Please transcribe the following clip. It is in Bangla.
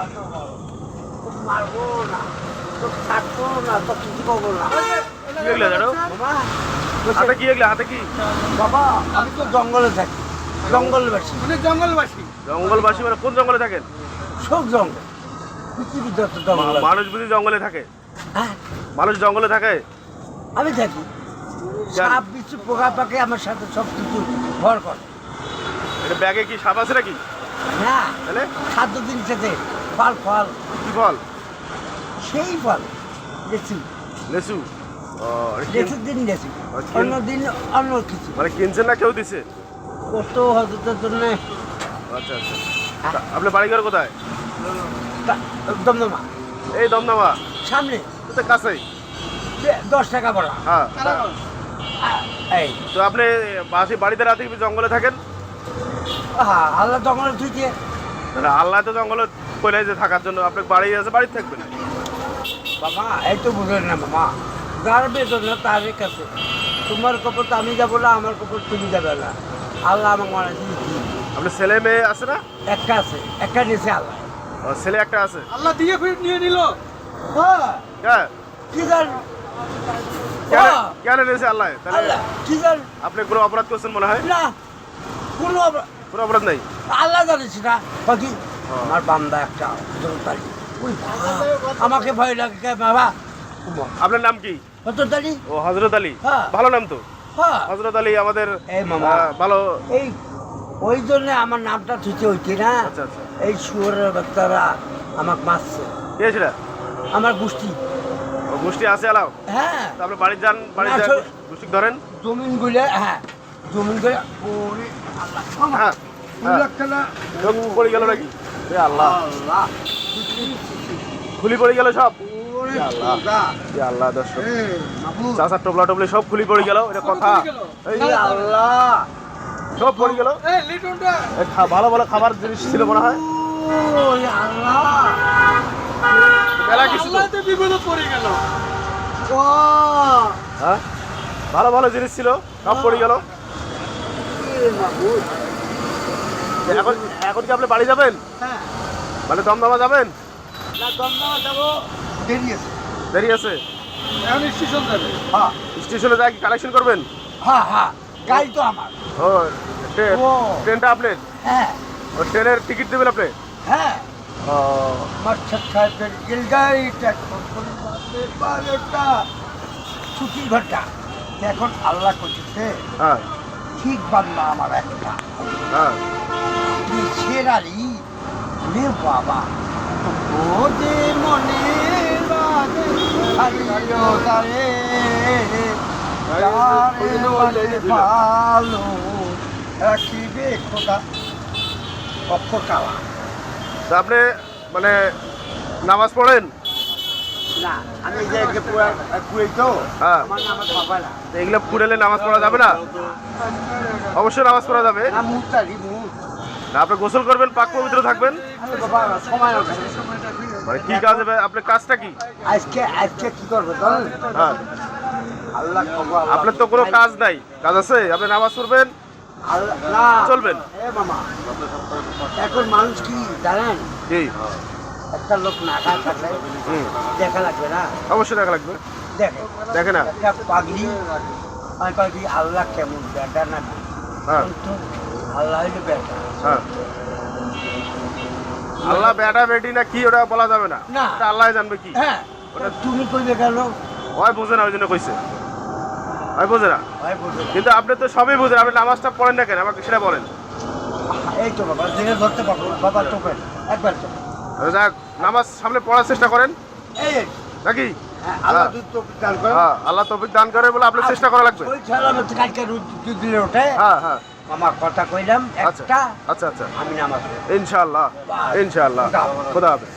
না কিছু না হাতে কি বাবা তো জঙ্গলে থাকি। মানে জঙ্গলবাসী মানে কোন জঙ্গলে সব মানুষ বুঝি জঙ্গলে থাকে মানুষ জঙ্গলে থাকে আমি থাকি সাপ বিচ্ছু পোকা পাখি আমার সাথে সব কিছু ভর করে ব্যাগে কি সাপ আছে নাকি খাদ্য জিনিসেতে ফল ফল। কি ফল? সেই ফল লেচু। ও, লেচুর দিন লেচু। আচ্ছা। অন্য দিন অন্য কিছু। মানে কিনছেন না কেউ দিছে? কত হজরতের জন্য। আচ্ছা আচ্ছা। আপনার বাড়িঘর কোথায়? দমদমা। এই দমদমা? সামনে। তো কাছেই। দশ টাকা বড়া। হ্যাঁ। এই। তো আপনি বাসি বাড়িতে রাতে জঙ্গলে থাকেন? হ্যাঁ আল্লাহ জঙ্গলে তাহলে আল্লাহ তো জঙ্গলে কইলে যে থাকার জন্য আপনি বাড়ি আছে বাড়িতে থাকবেন। বাবা এই তো বুঝলেন না মামা। যার বেদনা তার কাছে। তোমার কপর তো আমি যাব না আমার কপর তুমি যাবে না। আল্লাহ আমাকে মানে দিয়েছি। আপনার ছেলে মেয়ে আছে না? একটা আছে একটা নিয়েছে আল্লাহ। ও, ছেলে একটা আছে। আল্লাহ দিয়ে ফির নিয়ে নিল। হ্যাঁ হ্যাঁ কি জান? কেন নিয়েছে আল্লাহ? তাহলে কি জান? আপনি কোনো অপরাধ করছেন মনে হয়? না কোনো অপরাধ কোনো অপরাধ নাই? আল্লাহ জানিস না বাকি। আমার বান্দা একটা জোরতালি ওই বাবা, আমাকে ভয় লাগে বাবা? আপনার নাম কি? হততালি ও হজরত আলী। হ্যাঁ। ভালো নাম তো? হ্যাঁ। হজরত আলী আমাদের এই মামা। ভালো এই ওই জন্য আমার নামটা থুতে হইছে না। আচ্ছা আচ্ছা। এই শুয়োরের বাচ্চারা আমাকে মারছে। কে ছিল? আমার গোষ্ঠী। ও গোষ্ঠী আছে আলাও হ্যাঁ। তা আপনি বাড়ি যান বাড়ি যান গোষ্ঠী ধরেন। জমিন গুলে হ্যাঁ জমিন গুলে ওরে আল্লাহ হ্যাঁ। পড়ে গেল নাকি? আল্লাহ আল্লাহ। খুলি পড়ে গেল সব। আল্লাহ। দর্শক। চাষা টোপলা সব খুলি পড়ে গেল এটা কথা। আল্লাহ সব পড়ে গেল। ভালো ভালো খাবার জিনিস ছিল মনে হয়। হ্যাঁ? ভালো ভালো জিনিস ছিল সব পড়ে গেল। এখন এখন কি আপনি বাড়ি যাবেন? হ্যাঁ। মানে দমদমা যাবেন? না দমদমা যাব দেরি আছে। দেরি আছে? এখন স্টেশন যাবে। হ্যাঁ। স্টেশনে যাই কালেকশন করবেন? হ্যাঁ হ্যাঁ। গাড়ি তো আমার। ও ট্রেন ও। ট্রেনটা আপনার? হ্যাঁ। ও ট্রেনের টিকিট দেবেন আপনি? হ্যাঁ। ও। মার্শাদ সাহেবের গিলগাড়িটা বারোটা ছুটি ঘরটা এখন আল্লাহ করতেছে হ্যাঁ। ঠিক বান্দা আমার একটা। হ্যাঁ। আলী রে বাবা ও যে মনে তারে ভালো রাখিবে খোদা অক্ষর কালা। তা আপনি মানে নামাজ পড়েন? না আমি যে তো। হ্যাঁ। আমার এগুলো পুড়েলে নামাজ পড়া যাবে না? অবশ্যই নামাজ পড়া যাবে। না আপনি গোসল করবেন পাক পবিত্র থাকবেন? মানে কি কাজ হবে? আপনার কাজটা কি? আজকে আজকে কি করবে হ্যাঁ। আল্লাহ আপনার তো কোনো কাজ নাই। কাজ আছে? আপনি নামাজ পড়বেন? চলবেন। এখন মানুষ কি জানেন? একটা লোক না থাকলে দেখা লাগবে না। অবশ্যই দেখা লাগবে। দেখে। দেখে না? একটা আমি আল্লাহ কেমন বেটা না হ্যাঁ। আল্লাহ হইলে বেটা হ্যাঁ। আল্লাহ বেটা বেটি না কি ওটা বলা যাবে না। ওটা আল্লাহ জানবে কি। হ্যাঁ ওটা তুমি কইবে কেন হয় বোঝে না ওই জন্য কইছে। হয় বোঝে না। কিন্তু আপনি তো সবই বুঝেন আপনি নামাজটা পড়েন না কেন? আমাকে সেটা বলেন। এই তো বাবা জেনে ধরতে পারব বাবা চোখে একবার তাহলে যাক নামাজ সামনে পড়ার চেষ্টা করেন। এই নাকি? হ্যাঁ, আল্লাহ হ্যাঁ। তো হ্যাঁ আল্লাহ তৌফিক দান করে বলে আপনার চেষ্টা করা লাগবে। ওই ওঠে। হ্যাঁ হ্যাঁ। আমার কথা কইলাম আচ্ছা একটা আচ্ছা আচ্ছা। আমি নামাজ ইনশাআল্লাহ ইনশাআল্লাহ। খোদা হাফেজ।